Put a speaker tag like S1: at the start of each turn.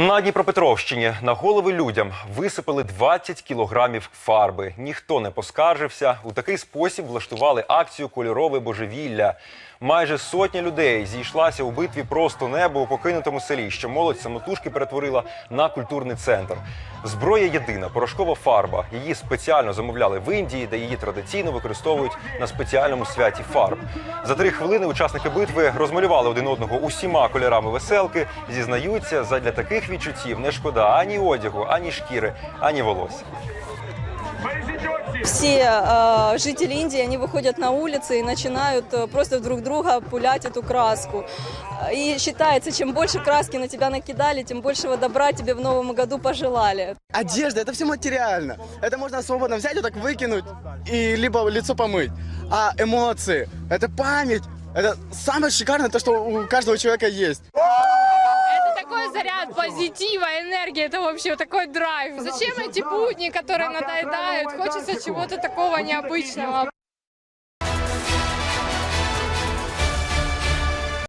S1: На Дніпропетровщині на голови людям висипали 20 кілограмів фарби. Ніхто не поскаржився. У такий спосіб влаштували акцію Кольорове божевілля. Майже сотня людей зійшлася у битві просто небо у покинутому селі, що молодь самотужки перетворила на культурний центр. Зброя єдина порошкова фарба. Її спеціально замовляли в Індії, де її традиційно використовують на спеціальному святі фарб. За три хвилини учасники битви розмалювали один одного усіма кольорами веселки. Зізнаються, задля таких відчуттів не шкода ані одягу, ані шкіри, ані волосся.
S2: Все э, жители Индии, они выходят на улицы и начинают э, просто друг друга пулять эту краску. И считается, чем больше краски на тебя накидали, тем большего добра тебе в новом году пожелали.
S3: Одежда, это все материально. Это можно свободно взять и так выкинуть и либо лицо помыть. А эмоции, это память, это самое шикарное, то, что у каждого человека есть.
S4: Это такой заряд позитива, энергии, это вообще такой драйв. Зачем эти будни, которые надоедают? Хочется чего-то такого необычного.